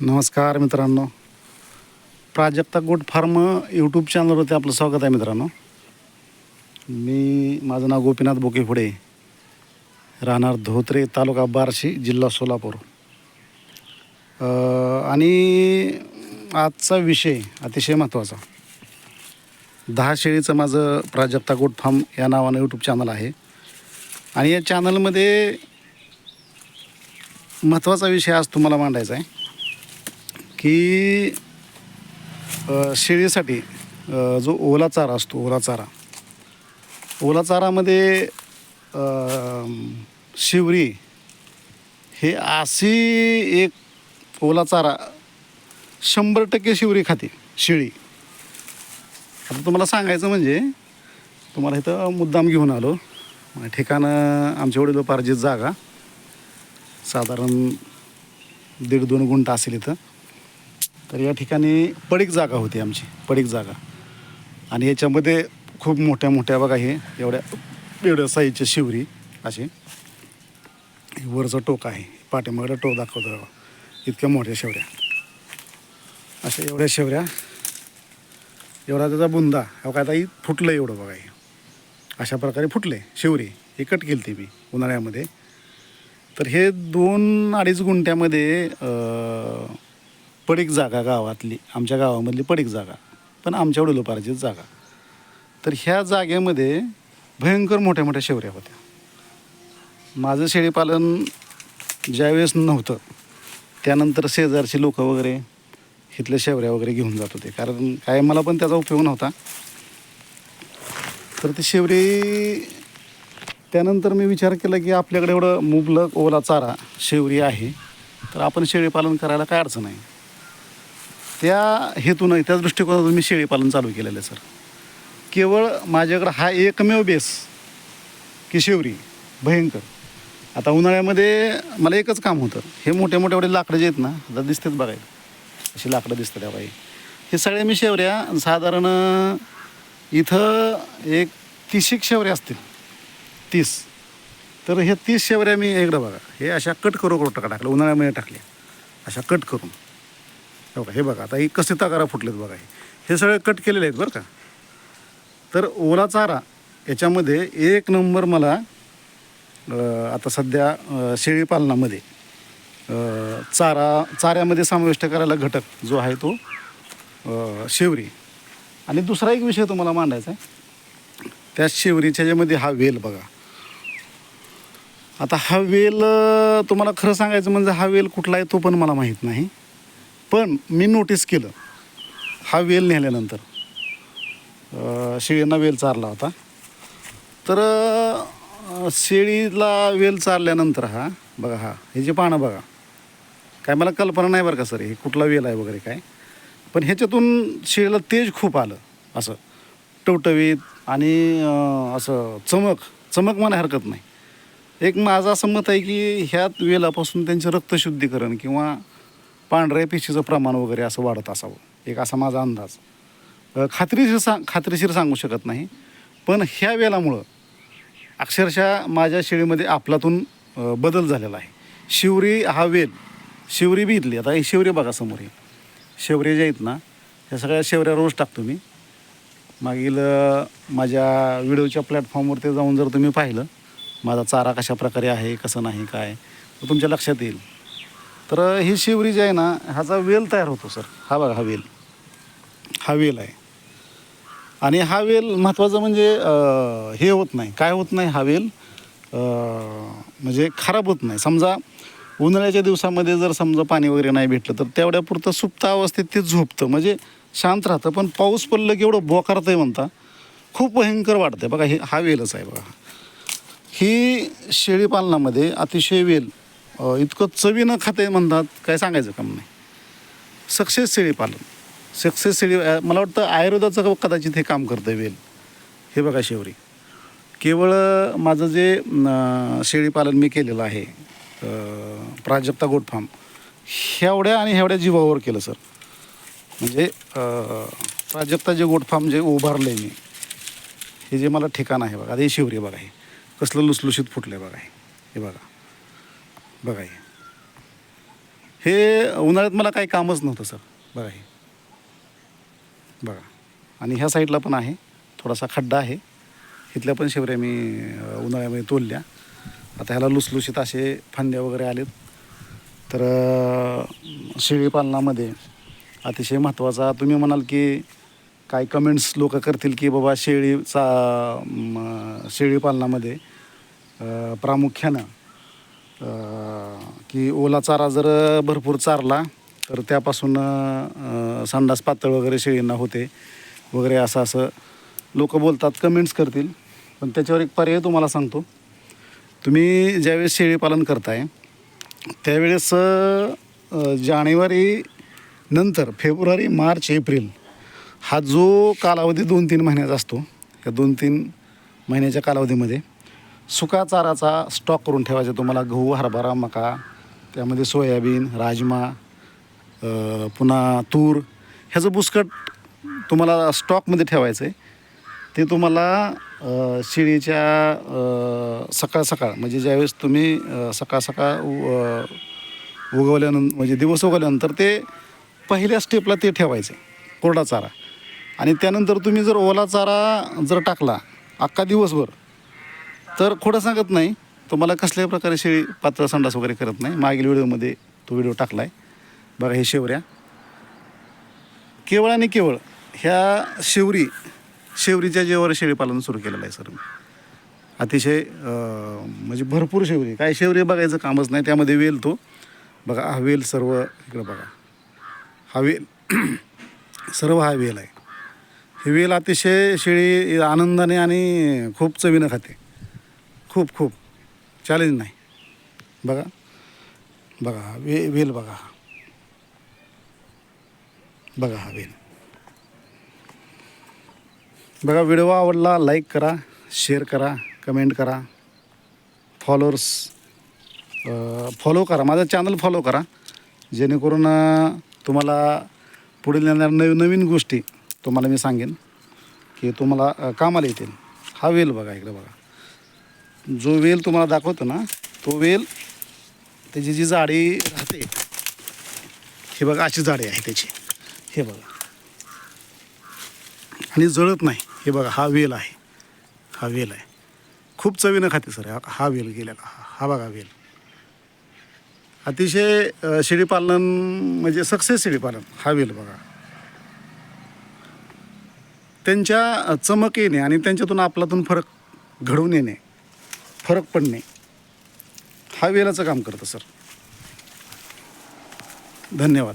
नमस्कार मित्रांनो. Prajakta goat farm YouTube चॅनलवरती आपलं स्वागत आहे मित्रांनो. मी माझं नाव गोपीनाथ बोकेफुडे. राहणार धोत्रे तालुका बार्शी जिल्हा सोलापूर. आणि आजचा विषय अतिशय महत्त्वाचा. दहा शेळीचं माझं प्राजक्ता गोट फार्म या नावानं यूट्यूब चॅनल आहे. आणि या चॅनलमध्ये महत्त्वाचा विषय आज तुम्हाला मांडायचा आहे. की शेळीसाठी जो ओला चारा असतो ओला चारा. ओला चारामध्ये शिवरी हे अशी एक ओला चारा शंभर टक्के शिवरी खाते शेळी. आता तुम्हाला सांगायचं म्हणजे तुम्हाला इथं मुद्दाम घेऊन आलो. ठिकाणं आमच्या वडिलोपार्जित जागा. साधारण दीड दोन गुंठ असेल इथं. तर या ठिकाणी पडीक जागा होती आमची पडीक जागा. आणि याच्यामध्ये खूप मोठ्या मोठ्या बघा हे एवढ्या एवढ्या साईजच्या शिवरी असे. वरचं टोक आहे पाठीमागडं टोक दाखवतो बघा. इतक्या मोठ्या शेवऱ्या. अशा एवढ्या शेवऱ्या. एवढा त्याचा बुंदा. हो काय आता फुटलं एवढं बघा हे. अशा प्रकारे फुटले शिवरी. हे कट केली ती मी उन्हाळ्यामध्ये. तर हे दोन अडीच गुंठ्यामध्ये पडीक जागा गावातली आमच्या गावामधली पडीक जागा पण आमच्या वडिलोपार्जित जागा. तर ह्या जागेमध्ये भयंकर मोठ्या मोठ्या शेवऱ्या होत्या. माझं शेळीपालन ज्यावेळेस नव्हतं त्यानंतर शेजारची लोक वगैरे इथल्या शेवऱ्या वगैरे घेऊन जात होते. कारण काय मला पण त्याचा उपयोग नव्हता. तर ती शेवरी त्यानंतर मी विचार केला की आपल्याकडे एवढं मुबलक ओला चारा शेवरी आहे तर आपण शेळीपालन करायला काय अडचण आहे? त्या हेतून त्या दृष्टिकोनातून मी शेळीपालन चालू केलेलं आहे सर. केवळ माझ्याकडं हा एकमेव बेस की शेवरी भयंकर. आता उन्हाळ्यामध्ये मला एकच काम होतं. हे मोठे मोठे एवढे लाकडं जे आहेत ना आता दिसतात बघायला. अशी लाकडं दिसतात त्या बाई. हे सगळे मी शेवऱ्या साधारण इथं एक तीसशेक शेवऱ्या असतील. तीस. तर हे तीस शेवऱ्या मी एकदा बघा. हे अशा कट करू करू टाका टाकल्या. उन्हाळ्यामध्ये टाकल्या. अशा कट करून. हो का? हे बघा आता ही कसे तगारा फुटलेत बघा हे. सगळे कट केलेले आहेत बरं का? तर ओला चारा याच्यामध्ये एक नंबर मला आता सध्या शेळीपालनामध्ये चारा चाऱ्यामध्ये समाविष्ट करायला घटक जो आहे तो शेवरी. आणि दुसरा एक विषय तुम्हाला मांडायचा आहे. त्या शेवरीच्या याच्यामध्ये हा वेल बघा. आता हा वेल तुम्हाला खरं सांगायचं म्हणजे हा वेल कुठला आहे तो पण मला माहीत नाही. पण मी नोटीस केलं. हा वेल नेल्यानंतर. शेळींना वेल चारला होता. तर शेळीला वेल चारल्यानंतर हा बघा हा हे जे पानं बघा. काय मला कल्पना नाही बरं का सर हे कुठला वेल आहे वगैरे काय. पण ह्याच्यातून शेळीला तेज खूप आलं असं. टवटवीत आणि असं चमक चमक मला हरकत नाही. एक माझं असं मत आहे की ह्यात वेलापासून त्यांचं रक्तशुद्धीकरण किंवा पांढऱ्या पेशीचं प्रमाण वगैरे असं वाढत असावं. एक असा माझा अंदाज. खात्रीशीर सांग खात्रीशीर सांगू शकत नाही. पण ह्या वेलामुळं अक्षरशः माझ्या शेळीमध्ये आपलातून बदल झालेला आहे. शिवरी हा वेल शिवरी बी इथली. आता ही शिवरी बघा समोर ही. शेवरे जे आहेत ना ह्या सगळ्या शेवऱ्या रोज टाकतो मी. मागील माझ्या व्हिडिओच्या प्लॅटफॉर्मवरती जाऊन जर तुम्ही पाहिलं माझा चारा कशा प्रकारे आहे कसं नाही काय तुमच्या लक्षात येईल. तर ही शिवरी जी आहे ना ह्याचा वेल तयार होतो सर. हा बघा हा वेल. हा वेल आहे. आणि हा वेल महत्त्वाचं म्हणजे हे होत नाही. काय होत नाही हा वेल? म्हणजे खराब होत नाही. समजा उन्हाळ्याच्या दिवसामध्ये जर समजा पाणी वगैरे नाही भेटलं तर तेवढ्यापुरतं सुप्त अवस्थेत ते झोपतं. म्हणजे शांत राहतं. पण पाऊस पडलं की एवढं बोकारतं आहे म्हणता खूप भयंकर वाटतं बघा हे हा वेलच आहे बघा. ही शेळीपालनामध्ये अतिशय वेल इतकं चवीनं खाते म्हणतात काय सांगायचं काम नाही. सक्सेस शेळीपालन सक्सेस शेळी मला वाटतं आयुर्वेदाचं कदाचित हे काम करतं वेल. हे बघा शेवरी. केवळ माझं जे शेळीपालन मी केलेलं आहे प्राजक्ता गोट फार्म ह्यावड्या आणि ह्यावड्या जीवावर केलं सर. म्हणजे प्राजक्ता जे गोट फार्म जे उभारलं आहे मी हे जे मला ठिकाण आहे बघा आता हे शिवरी बघा हे. कसलं लुसलुशीत फुटलं आहे बघा हे बघा. बघा हे. हे उन्हाळ्यात मला काही कामच नव्हतं सर. बघा हे. बघा. आणि ह्या साईडला पण आहे. थोडासा खड्डा आहे. इथल्या पण शेवऱ्या मी उन्हाळ्यामध्ये तोडल्या. आता ह्याला लुसलुशीत असे फांद्या वगैरे आलेत. तर शेळीपालनामध्ये शेळी पालनामध्ये अतिशय महत्त्वाचा. तुम्ही म्हणाल की काही कमेंट्स लोक करतील की बाबा शेळीचा शेळीपालनामध्ये शेळी पालनामध्ये प्रामुख्यानं की ओला चारा जर भरपूर चारला तर त्यापासून संडास पातळ वगैरे शेळींना होते. वगैरे असं असं लोक बोलतात कमेंट्स करतील. पण त्याच्यावर एक पर्याय तुम्हाला सांगतो. तुम्ही ज्यावेळेस शेळीपालन करताय त्यावेळेस जानेवारी नंतर फेब्रुवारी मार्च एप्रिल हा जो कालावधी दोन तीन महिन्याचा असतो या दोन तीन महिन्याच्या कालावधीमध्ये सुका चाराचा स्टॉक करून ठेवायचा तुम्हाला. गहू हरभरा मका त्यामध्ये सोयाबीन राजमा पुन्हा तूर. ह्याचं बुसकट तुम्हाला स्टॉकमध्ये ठेवायचं आहे. ते तुम्हाला अ, शेळीच्या सकाळ सकाळ म्हणजे ज्यावेळेस तुम्ही सकाळ सकाळ उ- उगवल्यानंतर म्हणजे दिवस उगवल्यानंतर ते पहिल्या स्टेपला ते ठेवायचे कोरडा चारा. आणि त्यानंतर तुम्ही जर ओला चारा जर टाकला अख्खा दिवसभर तर खोटं सांगत नाही. तुम्हाला कसल्याही प्रकारे शेळी पात्र संडास वगैरे करत नाही. मागील व्हिडिओमध्ये तो व्हिडिओ टाकला आहे बघा हे शेवऱ्या. केवळ आणि केवळ ह्या शेवरी शेवरीच्या जेवर शेळीपालन सुरू केलेलं आहे सर. मी अतिशय म्हणजे भरपूर शेवरी. काय शेवरी बघायचं कामच नाही. त्यामध्ये वेल तो. बघा हा वेल सर्व इकडं बघा. हा वेल सर्व हा वेल आहे. हे वेल अतिशय शेळी आनंदाने आणि खूप चवीनं खाते. खूप खूप चॅलेंज नाही. बघा बघा हा वे वेल बघा हा. बघा हा वेल. बघा व्हिडिओ आवडला लाईक करा शेअर करा कमेंट करा. फॉलोअर्स फॉलो करा. माझं चॅनल फॉलो करा. जेणेकरून तुम्हाला पुढील येणाऱ्या नवीन नवीन गोष्टी तुम्हाला मी सांगेन की तुम्हाला कामाला येतील. हा वेल बघा इकडे बघा. जो वेल तुम्हाला दाखवतो ना तो वेल त्याची जी जाडी राहते हे बघा अशी जाडी आहे त्याची. हे बघा. आणि जळत नाही. हे बघा हा वेल आहे. हा वेल आहे. खूप चवीनं खाते सर हा हा वेल गेलेला हा हा बघा वेल. अतिशय शेळीपालन म्हणजे सक्सेस शेळीपालन हा वेल बघा. त्यांच्या चमक येणे आणि त्यांच्यातून आपलातून फरक घडवून येणे. फरक पडणे हा वेलाचं काम करतं सर. धन्यवाद.